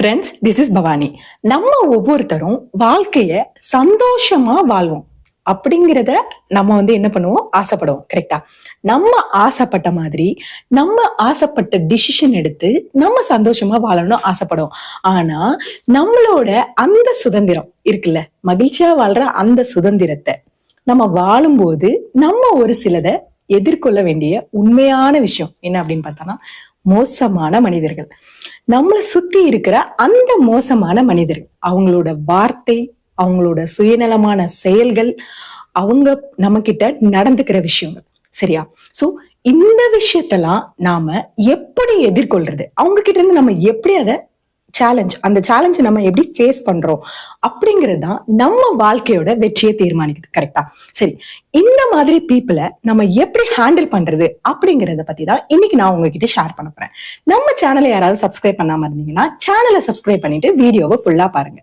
Friends this is Bhavani. நம்ம ஒவ்வொருத்தரும் வாழ்க்கைய சந்தோஷமா வாழ்வோம். அப்படிங்கிறத நம்ம வந்து என்ன பண்ணுவோம்? ஆசைப்படுவோம். கரெக்டா நம்ம ஆசைப்பட்ட மாதிரி நம்ம ஆசைப்பட்ட டிசிஷன் எடுத்து நம்ம சந்தோஷமா வாழணும் ஆசைப்படுவோம். ஆனா நம்மளோட அந்த சுதந்திரம் இருக்குல்ல? மகிழ்ச்சியா வாழ்ற அந்த சுதந்திரத்தை நம்ம வாழும்போது நம்ம ஒரு சிலதை எதிர்கொள்ள வேண்டிய உண்மையான விஷயம். என்ன அப்படின்னு பார்த்தோம்னா மோசமான மனிதர்கள். நம்மளை சுத்தி இருக்கிற அந்த மோசமான மனிதர்கள் அவங்களோட வார்த்தை அவங்களோட சுயநலமான செயல்கள் அவங்க நம்ம கிட்ட நடந்துக்கிற விஷயங்கள். சரியா? சோ இந்த விஷயத்தெல்லாம் நாம எப்படி எதிர்கொள்றது? அவங்க கிட்ட இருந்து நம்ம எப்படி அதை சேலஞ்ச் அந்த சேலஞ்சை நம்ம எப்படி ஃபேஸ் பண்றோம் அப்படிங்கிறது தான் நம்ம வாழ்க்கையோட வெற்றியை தீர்மானிக்குது கரெக்டா சரி இந்த மாதிரி பீப்புளை நம்ம எப்படி ஹேண்டில் பண்றது அப்படிங்கறத பத்தி தான் இன்னைக்கு நான் உங்ககிட்ட ஷேர் பண்ண போறேன். நம்ம சேனலை யாராவது சப்ஸ்கிரைப் பண்ணாம இருந்தீங்கன்னா சேனலை சப்ஸ்கிரைப் பண்ணிட்டு வீடியோவை ஃபுல்லா பாருங்க.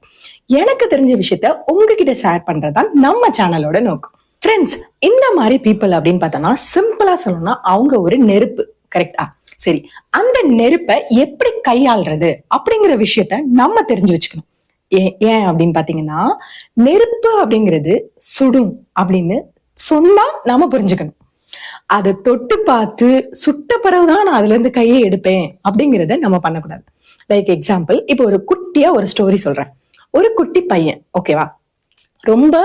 எனக்கு தெரிஞ்ச விஷயத்த உங்ககிட்ட ஷேர் பண்றதுதான் நம்ம சேனலோட நோக்கம். ஃப்ரெண்ட்ஸ் இந்த மாதிரி பீப்புள் அப்படின்னு பார்த்தோம்னா சிம்பிளா சொல்லணும்னா அவங்க ஒரு நெருப்பு கரெக்டா சரி அந்த நெருப்பை எப்படி கையாள்றது அப்படிங்கிற விஷயத்த நம்ம தெரிஞ்சு வச்சுக்கணும். ஏன் ஏன் அப்படின்னு பாத்தீங்கன்னா நெருப்பு அப்படிங்கிறது சுடும் அப்படின்னு சொன்னா நாம புரிஞ்சுக்கணும். அதை தொட்டு பார்த்து சுட்ட பிறகுதான் நான் அதுல இருந்து கையை எடுப்பேன் அப்படிங்கிறத நம்ம பண்ணக்கூடாது. லைக் எக்ஸாம்பிள் இப்போ ஒரு குட்டியா ஒரு ஸ்டோரி சொல்றேன். ஒரு குட்டி பையன் ஓகேவா ரொம்ப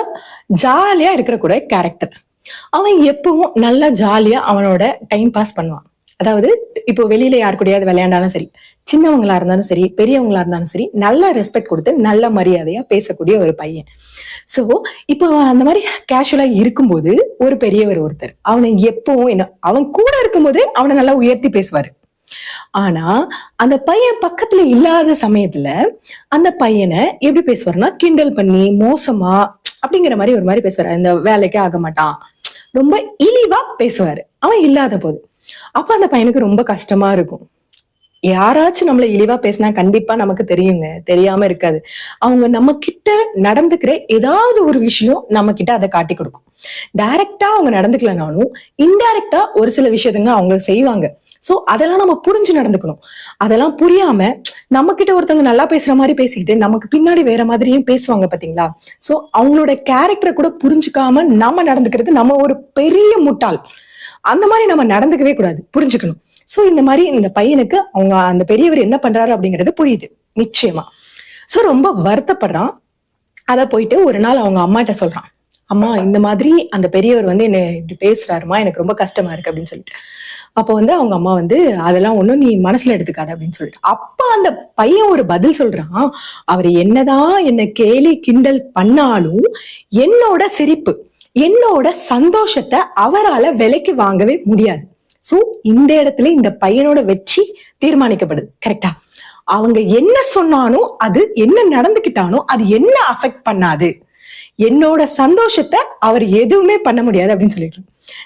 ஜாலியா இருக்கிற கூட கேரக்டர் அவன் எப்பவும் நல்லா ஜாலியா அவனோட டைம் பாஸ் பண்ணுவான். அதாவது இப்போ வெளியில யார் கூடயாவது விளையாண்டாலும் சரி சின்னவங்களா இருந்தாலும் சரி பெரியவங்களா இருந்தாலும் சரி நல்லா ரெஸ்பெக்ட் கொடுத்து நல்ல மரியாதையா பேசக்கூடிய ஒரு பையன். சோ இப்போ அந்த மாதிரி கேஷுவலா இருக்கும்போது ஒரு பெரியவர் ஒருத்தர் அவனை எப்பவும் என்ன அவன் கூட இருக்கும்போது அவனை நல்லா உயர்த்தி பேசுவாரு. ஆனா அந்த பையன் பக்கத்துல இல்லாத சமயத்துல அந்த பையனை எப்படி பேசுவாருன்னா கிண்டல் பண்ணி மோசமா அப்படிங்கிற மாதிரி ஒரு மாதிரி பேசுவாரு. இந்த வேலைக்கே ஆக மாட்டான். ரொம்ப இழிவா பேசுவாரு. அவன் இல்லாத போது. அப்ப அந்த பையனுக்கு ரொம்ப கஷ்டமா இருக்கும். யாராச்சும் நம்மள இழிவா பேசினா கண்டிப்பா நமக்கு தெரியுங்க. தெரியாம இருக்காது. அவங்க நம்ம கிட்ட நடந்துக்கிற ஏதாவது ஒரு விஷயம் நம்ம கிட்ட அதை காட்டி கொடுக்கும். டைரக்டா அவங்க நடந்துக்கலனாலும் இன்டைரக்டா ஒரு சில விஷயத்துங்க அவங்க செய்வாங்க. சோ அதெல்லாம் நம்ம புரிஞ்சு நடந்துக்கணும். அதெல்லாம் புரியாம நம்ம கிட்ட ஒருத்தவங்க நல்லா பேசுற மாதிரி பேசிக்கிட்டு நமக்கு பின்னாடி வேற மாதிரியும் பேசுவாங்க பாத்தீங்களா? சோ அவங்களோட கேரக்டரை கூட புரிஞ்சுக்காம நம்ம நடந்துக்கிறது நம்ம ஒரு பெரிய முட்டாள். அந்த மாதிரி நம்ம நடந்துக்கவே கூடாது. புரிஞ்சுக்கணும். சோ இந்த மாதிரி இந்த பையனுக்கு அவங்க அந்த பெரியவர் என்ன பண்றாரு அப்படிங்கிறது புரியுது. நிச்சயமா. சோ ரொம்ப வருத்தப்படுறான். அத போயிட்டு ஒரு நாள் அவங்க அம்மாட்ட சொல்றான். அம்மா இந்த மாதிரி அந்த பெரியவர் வந்து என்ன இப்படி பேசுறாருமா? எனக்கு ரொம்ப கஷ்டமா இருக்கு அப்படின்னு சொல்லிட்டு. அப்ப வந்து அவங்க அம்மா வந்து அதெல்லாம் ஒண்ணும் நீ மனசுல எடுத்துக்காத அப்படின்னு சொல்லிட்டு. அப்ப அந்த பையன் ஒரு பதில் சொல்றான். அவர் என்னதான் என்ன கேலி கிண்டல் பண்ணாலும் என்னோட சிரிப்பு என்னோட சந்தோஷத்தை அவரால விலைக்கு வாங்கவே முடியாது. சோ இந்த இடத்துல இந்த பையனோட வெற்றி தீர்மானிக்கப்படுது. கரெக்டா அவங்க என்ன சொன்னானோ அது என்ன நடந்துகிட்டானோ அது என்ன அஃபெக்ட் பண்ணாது. என்னோட சந்தோஷத்தை அவர் எதுவுமே பண்ண முடியாது அப்படின்னு சொல்லிட்டு.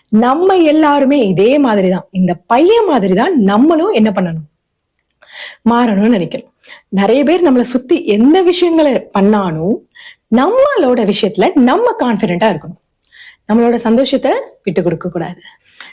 நம்ம எல்லாருமே இதே மாதிரிதான். இந்த பையன் மாதிரிதான் நம்மளும் என்ன பண்ணணும்? மாறணும்னு நினைக்கிறோம். நிறைய பேர் நம்மளை சுத்தி எந்த விஷயங்களை பண்ணாலும் நம்மளோட விஷயத்துல நம்ம கான்பிடண்டா இருக்கணும். நம்மளோட சந்தோஷத்தை விட்டு கொடுக்க கூடாது.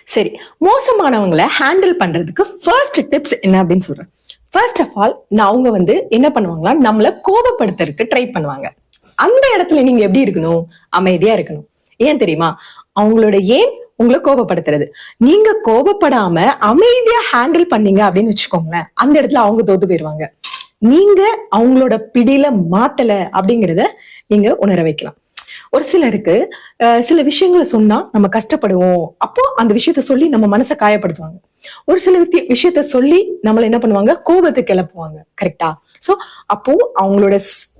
சரி மோசமானவங்களை ஹேண்டில் பண்றதுக்கு ஃபர்ஸ்ட் டிப்ஸ் என்ன அப்படின்னு சொல்றேன். ஃபர்ஸ்ட் ஆஃப் ஆல் நான் அவங்க வந்து என்ன பண்ணுவாங்களா நம்மள கோபப்படுத்துறதுக்கு ட்ரை பண்ணுவாங்க. அந்த இடத்துல நீங்க எப்படி இருக்கணும்? அமைதியா இருக்கணும். ஏன் தெரியுமா? அவங்களோட ஏன் உங்களை கோபப்படுத்துறது நீங்க கோபப்படாம அமைதியா ஹேண்டில் பண்ணீங்க அப்படின்னு வச்சுக்கோங்களேன். அந்த இடத்துல அவங்க தோத்து போயிருவாங்க. நீங்க அவங்களோட பிடியில மாட்டல அப்படிங்கறத நீங்க உணர வைக்கலாம். ஒரு சிலருக்கு சில விஷயங்களை சொன்னா நம்ம கஷ்டப்படுவோம். அப்போ அந்த விஷயத்த சொல்லி நம்ம மனசை காயப்படுத்துவாங்க. ஒரு சில விஷயத்த சொல்லி நம்மள என்ன பண்ணுவாங்க? கோபத்தை கிளப்புவாங்க. கரெக்டா சோ அப்போ அவங்களோட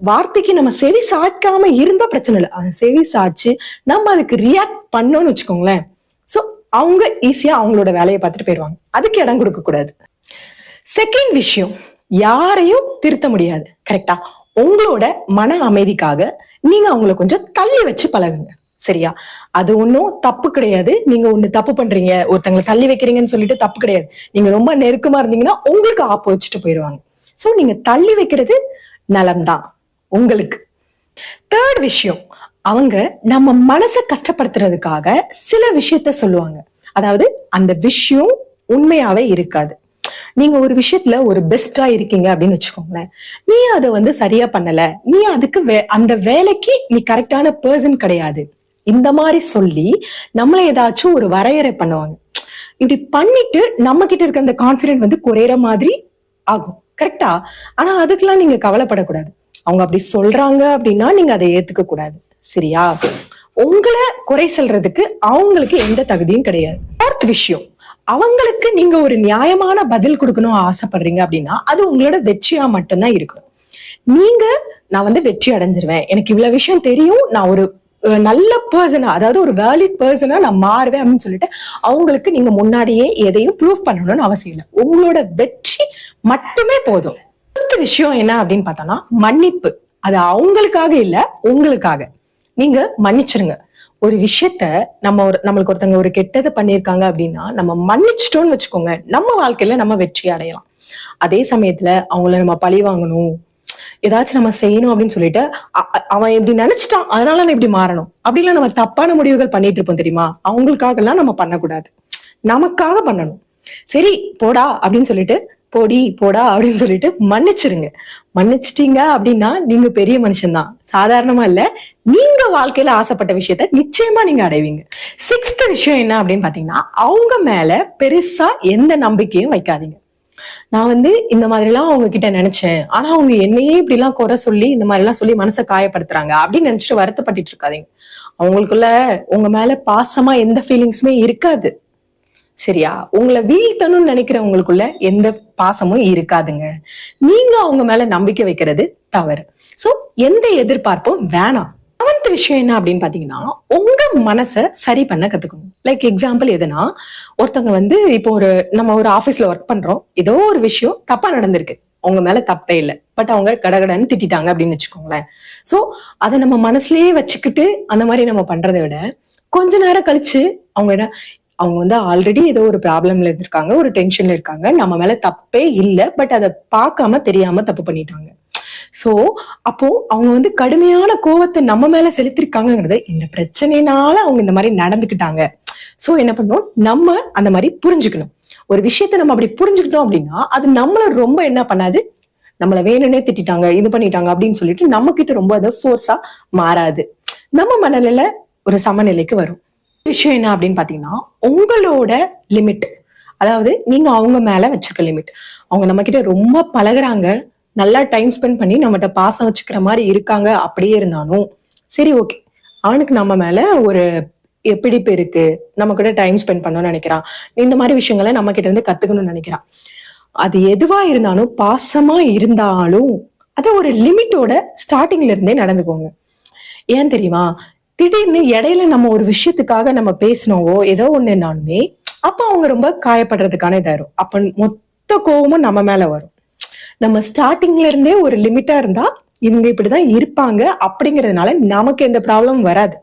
வார்த்தைக்கு நம்ம செவி சாய்க்காம இருந்தா பிரச்சனை இல்லை. செவி சாய்ச்சு நம்ம அதுக்கு ரியாக்ட் பண்ணோம்னு வச்சுக்கோங்களேன். சோ அவங்க ஈஸியா அவங்களோட வேலையை பார்த்துட்டு போயிடுவாங்க அதுக்கு இடம் கொடுக்க கூடாது. செகண்ட் விஷயம் யாரையும் திருத்த முடியாது. கரெக்டா உங்களோட மன அமைதிக்காக நீங்க அவங்கள கொஞ்சம் தள்ளி வச்சு பழகுங்க. சரியா? அது ஒன்றும் தப்பு கிடையாது. நீங்க ஒண்ணு தப்பு பண்றீங்க ஒருத்தங்களை தள்ளி வைக்கிறீங்கன்னு சொல்லிட்டு தப்பு கிடையாது. நீங்க ரொம்ப நெருக்கமா இருந்தீங்கன்னா உங்களுக்கு ஆப்பு வச்சுட்டு போயிடுவாங்க. சோ நீங்க தள்ளி வைக்கிறது நலம்தான். உங்களுக்கு. தேர்ட் விஷயம் அவங்க நம்ம மனசை கஷ்டப்படுத்துறதுக்காக சில விஷயத்த சொல்லுவாங்க. அதாவது அந்த விஷயம் உண்மையாவே இருக்காது. நீங்க ஒரு விஷயத்துல ஒரு பெஸ்டா இருக்கீங்க அப்படின்னு வச்சுக்கோங்களேன். நீ அதை வந்து சரியா பண்ணல. நீ அதுக்கு வே- அந்த வேலைக்கு நீ கரெக்டான பர்சன் கிடையாது. இந்த மாதிரி சொல்லி நம்மள ஏதாச்சும் ஒரு வரையறை பண்ணுவாங்க. இப்படி பண்ணிட்டு நம்ம கிட்ட இருக்க அந்த கான்பிடென்ட் வந்து குறையிற மாதிரி ஆகும். கரெக்டா ஆனா அதுக்கெல்லாம் நீங்க கவலைப்படக்கூடாது. அவங்க அப்படி சொல்றாங்க அப்படின்னா நீங்க அதை ஏத்துக்க கூடாது. சரியா? உங்களை குறை சொல்றதுக்கு அவங்களுக்கு எந்த தகுதியும் கிடையாது. ஃபோர்த் விஷயம். அவங்களுக்கு நீங்க ஒரு நியாயமான பதில் கொடுக்கணும் ஆசைப்படுறீங்க அப்படின்னா அது உங்களோட வெற்றியா மட்டும்தான் இருக்கணும். நீங்க நான் வந்து வெற்றி அடைஞ்சிருவேன். எனக்கு இவ்வளவு விஷயம் தெரியும். நான் ஒரு நல்ல பர்சனா அதாவது ஒரு வேலிட் பர்சனா நான் மாறுவேன் அப்படின்னு சொல்லிட்டு அவங்களுக்கு நீங்க முன்னாடியே எதையும் ப்ரூவ் பண்ணணும்னு அவசியம் இல்லை. உங்களோட வெற்றி மட்டுமே போதும். அடுத்த விஷயம் என்ன அப்படின்னு பார்த்தோம்னா மன்னிப்பு. அது அவங்களுக்காக இல்ல உங்களுக்காக. நீங்க மன்னிச்சிருங்க. ஒரு விஷயத்த நம்ம ஒரு நம்மளுக்கு ஒருத்தங்க ஒரு கெட்டதை பண்ணியிருக்காங்க அப்படின்னா நம்ம மன்னிச்சிட்டோம்னு வச்சுக்கோங்க. நம்ம வாழ்க்கையில நம்ம வெற்றி அடையலாம். அதே சமயத்துல அவங்கள நம்ம பழி வாங்கணும். ஏதாச்சும் நம்ம செய்யணும் அப்படின்னு சொல்லிட்டு அவன் இப்படி நினைச்சிட்டான் அதனால நான் இப்படி மாறணும். அப்படிலாம் நம்ம தப்பான முடிவுகள் பண்ணிட்டு இருப்போம் தெரியுமா? அவங்களுக்காக எல்லாம் நம்ம பண்ணக்கூடாது. நமக்காக பண்ணணும். சரி போடா அப்படின்னு சொல்லிட்டு போடி போடா அப்படின்னு சொல்லிட்டு மன்னிச்சிருங்க. மன்னிச்சிட்டீங்க அப்படின்னா நீங்க பெரிய மனுஷன்தான். சாதாரணமா இல்ல நீங்க வாழ்க்கையில ஆசைப்பட்ட விஷயத்த நிச்சயமா நீங்க அடைவீங்க. சிக்ஸ்த் விஷயம் என்ன அப்படின்னு பாத்தீங்கன்னா அவங்க மேல பெருசா எந்த நம்பிக்கையும் வைக்காதீங்க. நான் வந்து இந்த மாதிரி எல்லாம் அவங்க கிட்ட நினைச்சேன். ஆனா அவங்க என்னையே இப்படி எல்லாம் குறை சொல்லி இந்த மாதிரி எல்லாம் சொல்லி மனசை காயப்படுத்துறாங்க அப்படின்னு நினைச்சிட்டு வருத்தப்பட்டுட்டு இருக்காதீங்க. அவங்களுக்குள்ள உங்க மேல பாசமா எந்த ஃபீலிங்ஸுமே இருக்காது. சரியா? உங்களை வீழ்த்தணும்னு நினைக்கிறவங்களுக்குள்ள எந்த பாசமும் இருக்காதுங்க. நீங்க அவங்க மேல நம்பிக்கை வைக்கிறது தவறு. சோ எந்த எதிர்பார்ப்பும் வேணாம். செவன்த் விஷயம் என்ன அப்படின்னு பாத்தீங்கன்னா உங்க மனசை சரி பண்ண கத்துக்கணும். லைக் எக்ஸாம்பிள் எதுனா ஒருத்தவங்க வந்து இப்போ ஒரு நம்ம ஒரு ஆபீஸ்ல ஒர்க் பண்றோம். ஏதோ ஒரு விஷயம் தப்பா நடந்திருக்கு. உங்க மேல தப்பே இல்லை. பட் அவங்க கடகடன்னு திட்டிட்டாங்க அப்படின்னு வச்சுக்கோங்களேன். சோ அதை நம்ம மனசுலயே வச்சுக்கிட்டு அந்த மாதிரி நம்ம பண்றதை விட கொஞ்ச நேரம் கழிச்சு அவங்க என்ன அவங்க வந்து ஆல்ரெடி ஏதோ ஒரு ப்ராப்ளம்ல இருந்திருக்காங்க ஒரு டென்ஷன்ல இருக்காங்க. நம்ம மேல தப்பே இல்லை பட் அதை பார்க்காம தெரியாம தப்பு பண்ணிட்டாங்க. சோ அப்போ அவங்க வந்து கடுமையான கோவத்தை நம்ம மேல செலுத்திருக்காங்கிறது இந்த பிரச்சனைனால அவங்க இந்த மாதிரி நடந்துக்கிட்டாங்க. சோ என்ன பண்ணோம் நம்ம அந்த மாதிரி புரிஞ்சுக்கணும். ஒரு விஷயத்த நம்ம அப்படி புரிஞ்சுக்கிட்டோம் அப்படின்னா அது நம்மள ரொம்ப என்ன பண்ணாது? நம்மள வேணும்னே திட்டிட்டாங்க இது பண்ணிட்டாங்க அப்படின்னு சொல்லிட்டு நம்ம கிட்ட ரொம்ப அதை ஃபோர்ஸா மாறாது. நம்ம மனநிலை ஒரு சமநிலைக்கு வரும். விஷயம் என்ன அப்படின்னு பாத்தீங்கன்னா உங்களோட லிமிட் அதாவது நீங்க அவங்க மேல வச்சிருக்க லிமிட் அவங்க நம்ம கிட்ட ரொம்ப பழகுறாங்க. நல்லா டைம் ஸ்பெண்ட் பண்ணி நம்மகிட்ட பாசம் வச்சுக்கிற மாதிரி இருக்காங்க அப்படியே இருந்தாலும் சரி ஓகே அவனுக்கு நம்ம மேல ஒரு பிடிப்பு இருக்கு. நம்ம கூட டைம் ஸ்பெண்ட் பண்ணணும்னு நினைக்கிறான். இந்த மாதிரி விஷயங்களை நம்ம கிட்ட இருந்து கத்துக்கணும்னு நினைக்கிறான். அது எதுவா இருந்தாலும் பாசமா இருந்தாலும் அத ஒரு லிமிட்டோட ஸ்டார்டிங்ல இருந்தே நடந்துக்கோங்க. ஏன் தெரியுமா? திடீர்னு இடையில நம்ம ஒரு விஷயத்துக்காக நம்ம பேசினோவோ ஏதோ ஒண்ணுனாலுமே அப்ப அவங்க ரொம்ப காயப்படுறதுக்கான இதாயிரும் அப்ப மொத்த கோவமும் நம்ம மேல வரும். நம்ம ஸ்டார்டிங்ல இருந்தே ஒரு லிமிட்டா இருந்தா இவங்க இப்படிதான் இருப்பாங்க அப்படிங்கறதுனால நமக்கு எந்த ப்ராப்ளமும் வராது.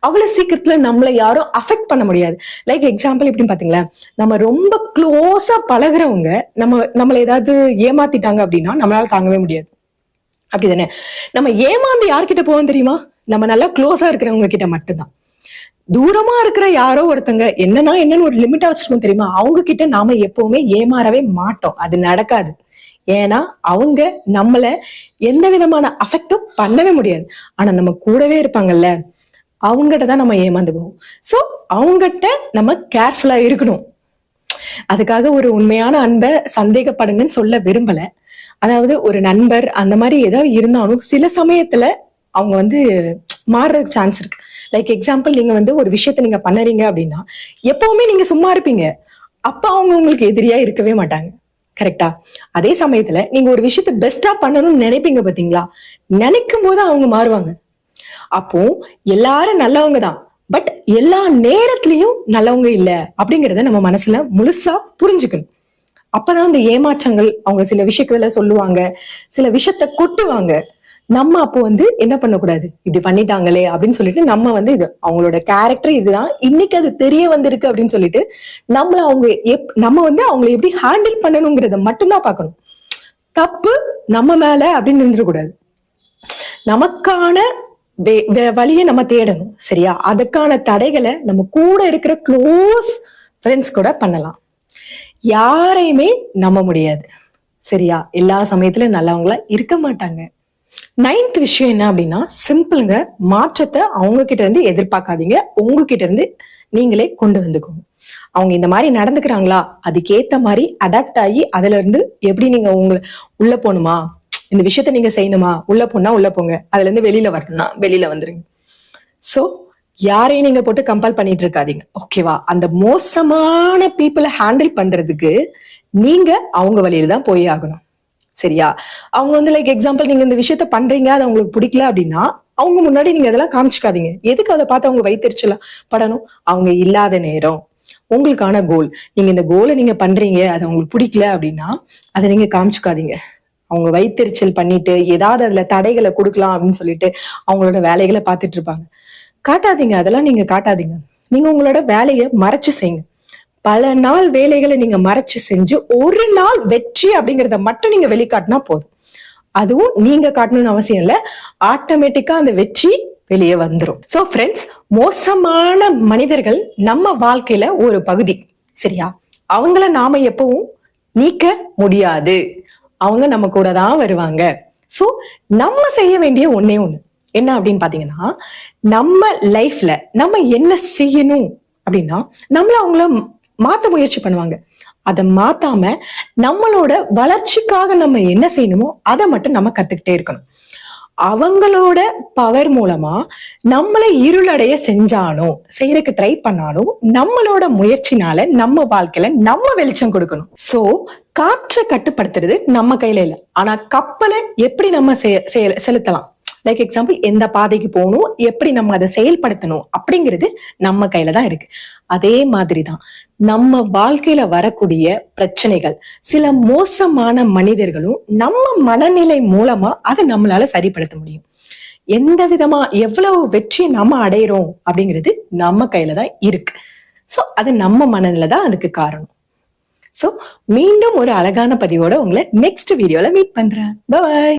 அவ்வளவு சீக்கிரத்துல நம்மள யாரும் அஃபெக்ட் பண்ண முடியாது. லைக் எக்ஸாம்பிள் எப்படின்னு பாத்தீங்களா நம்ம ரொம்ப க்ளோஸா பழகுறவங்க நம்ம நம்மள ஏதாவது ஏமாத்திட்டாங்க அப்படின்னா நம்மளால தாங்கவே முடியாது. அப்படிதானே? நம்ம ஏமாந்து யார்கிட்ட போவோம் தெரியுமா? நம்ம நல்லா க்ளோஸா இருக்கிறவங்க கிட்ட மட்டும்தான். தூரமா இருக்கிற யாரோ ஒருத்தங்க என்னன்னா என்னன்னு ஒரு லிமிட்டா வச்சிருக்கோம் தெரியுமா? அவங்க கிட்ட நாம எப்பவுமே ஏமாறவே மாட்டோம். அது நடக்காது. ஏன்னா அவங்க நம்மள எந்த விதமான அஃபெக்டும் பண்ணவே முடியாது. ஆனா நம்ம கூடவே இருப்பாங்கல்ல அவங்ககிட்ட தான் நம்ம ஏமாந்து போவோம் சோ அவங்ககிட்ட நம்ம கேர்ஃபுல்லா இருக்கணும். அதுக்காக ஒரு உண்மையான அன்பை சந்தேகப்படுங்கன்னு சொல்ல விரும்பல. அதாவது ஒரு நண்பர் அந்த மாதிரி ஏதாவது இருந்தாலும் சில சமயத்துல அவங்க வந்து மாறுறதுக்கு சான்ஸ் இருக்கு. லைக் எக்ஸாம்பிள் நீங்க வந்து ஒரு விஷயத்த நீங்க பண்ணுறீங்க அப்படின்னா எப்பவுமே நீங்க சும்மா இருப்பீங்க. அப்ப அவங்க உங்களுக்கு எதிரியா இருக்கவே மாட்டாங்க. கரெக்டா அதே சமயத்துல நீங்க ஒரு விஷயத்த பெஸ்டா பண்ணணும்னு நினைப்பீங்க பாத்தீங்களா நினைக்கும் போது அவங்க மாறுவாங்க. அப்போ எல்லாரும் நல்லவங்க தான். பட் எல்லா நேரத்திலயும் நல்லவங்க இல்ல அப்படிங்கறத நம்ம மனசுல முழுசா புரிஞ்சுக்கணும். அப்பதான் அந்த ஏமாற்றங்கள் அவங்க சில விஷயத்துல சொல்லுவாங்க சில விஷயத்த கொட்டுவாங்க. நம்ம அப்போ வந்து என்ன பண்ணக்கூடாது? இப்படி பண்ணிட்டாங்களே அப்படின்னு சொல்லிட்டு நம்ம வந்து இது அவங்களோட கேரக்டர் இதுதான். இன்னைக்கு அது தெரிய வந்திருக்கு அப்படின்னு சொல்லிட்டு நம்மள அவங்க எப் நம்ம வந்து அவங்களை எப்படி ஹேண்டில் பண்ணணுங்கிறத மட்டும்தான் பார்க்கணும். தப்பு நம்ம மேல அப்படின்னு இருந்துடக்கூடாது. நமக்கான வழியை நம்ம தேடணும் சரியா? அதுக்கான தடைகளை நம்ம கூட இருக்கிற க்ளோஸ் ஃப்ரெண்ட்ஸ் கூட பண்ணலாம். யாரையுமே நம்ப முடியாது சரியா? எல்லா சமயத்திலும் நல்லவங்களா இருக்க மாட்டாங்க. நைன்த் விஷயம் என்ன அப்படின்னா சிம்பிளுங்க மாற்றத்தை அவங்க கிட்ட இருந்து எதிர்பார்க்காதீங்க. உங்ககிட்ட இருந்து நீங்களே கொண்டு வந்துக்கோங்க. அவங்க இந்த மாதிரி நடந்துக்கிறாங்களா? அதுக்கேத்த மாதிரி அடாப்ட் ஆகி அதுல இருந்து எப்படி நீங்க உங்களை உள்ள போகணுமா? இந்த விஷயத்த நீங்க செய்யணுமா? உள்ள போனா உள்ள போங்க. அதுல இருந்து வெளியில வரணும்னா வெளியில வந்துருங்க. சோ யாரையும் நீங்க போட்டு கம்பேர் பண்ணிட்டு இருக்காதீங்க. ஓகேவா அந்த மோசமான பீப்புளை ஹேண்டில் பண்றதுக்கு நீங்க அவங்க வழியில தான் போய் ஆகணும். சரியா? அவங்க வந்து லைக் எக்ஸாம்பிள் நீங்க இந்த விஷயத்த பண்றீங்க அது அவங்களுக்கு பிடிக்கல அப்படின்னா அவங்க முன்னாடி நீங்க அதெல்லாம் காமிச்சுக்காதீங்க. எதுக்கு அதை பார்த்து அவங்க வைத்தறிச்சலாம் படணும்? அவங்க இல்லாத நேரம். உங்களுக்கான கோல் நீங்க இந்த கோலை நீங்க பண்றீங்க அது அவங்களுக்கு பிடிக்கல அப்படின்னா அதை நீங்க காமிச்சுக்காதீங்க. அவங்க வைத்தறிச்சல் பண்ணிட்டு ஏதாவது அதுல தடைகளை கொடுக்கலாம் அப்படின்னு சொல்லிட்டு அவங்களோட வேலைகளை பார்த்துட்டு இருப்பாங்க. காட்டாதீங்க. அதெல்லாம் நீங்க காட்டாதீங்க. நீங்க உங்களோட வேலையை மறைச்சு செய்யுங்க. பல நாள் வேலைகளை நீங்க மறைச்சு செஞ்சு ஒரு நாள் வெற்றி அப்படிங்கறத மட்டும் நீங்க வெளிக்காட்டினா போதும். அதுவும் நீங்க காட்டணும்னு அவசியம் இல்ல. ஆட்டோமேட்டிக்கா அந்த வெற்றி வெளியே வந்துரும். சோ ஃப்ரெண்ட்ஸ் மோசமான மனிதர்கள் நம்ம வாழ்க்கையில ஒரு பகுதி. சரியா? அவங்கள நாம எப்பவும் நீக்க முடியாது. அவங்க நம்ம கூட தான் வருவாங்க. சோ நம்ம செய்ய வேண்டிய ஒண்ணே ஒண்ணு. என்ன அப்படின்னு பாத்தீங்கன்னா நம்ம லைஃப்ல நம்ம என்ன செய்யணும் அப்படின்னா நம்மள அவங்கள மாத்த முயற்சி பண்ணுவாங்க. அதை மாத்தாம நம்மளோட வளர்ச்சிக்காக நம்ம என்ன செய்யணுமோ அதை மட்டும் நம்ம கத்துக்கிட்டே இருக்கணும். அவங்களோட பவர் மூலமா நம்மளை இருளடைய செஞ்சாலும் செய்யறதுக்கு ட்ரை பண்ணாலும் நம்மளோட முயற்சினால நம்ம வாழ்க்கையில நம்ம வெளிச்சம் கொடுக்கணும். சோ காற்றை கட்டுப்படுத்துறது நம்ம கையில இல்ல. ஆனா கப்பலை எப்படி நம்ம செலுத்தலாம்? லைக் எக்ஸாம்பிள் எந்த பாதைக்கு போகணும் எப்படி நம்ம அதை செயல்படுத்தணும் அப்படிங்கிறது நம்ம கையில தான் இருக்கு. அதே மாதிரிதான் நம்ம வாழ்க்கையில வரக்கூடிய பிரச்சனைகள். சில மோசமான மனிதர்களும் நம்ம மனநிலை மூலமா அதை நம்மளால சரிப்படுத்த முடியும். எந்த விதமா எவ்வளவு வெற்றி நம்ம அடையிறோம் அப்படிங்கிறது நம்ம கையில தான் இருக்கு. சோ அது நம்ம மனநிலை தான் அதுக்கு காரணம். சோ மீண்டும் ஒரு அழகான பதிவோட உங்களை நெக்ஸ்ட் வீடியோல மீட் பண்றேன். பாய்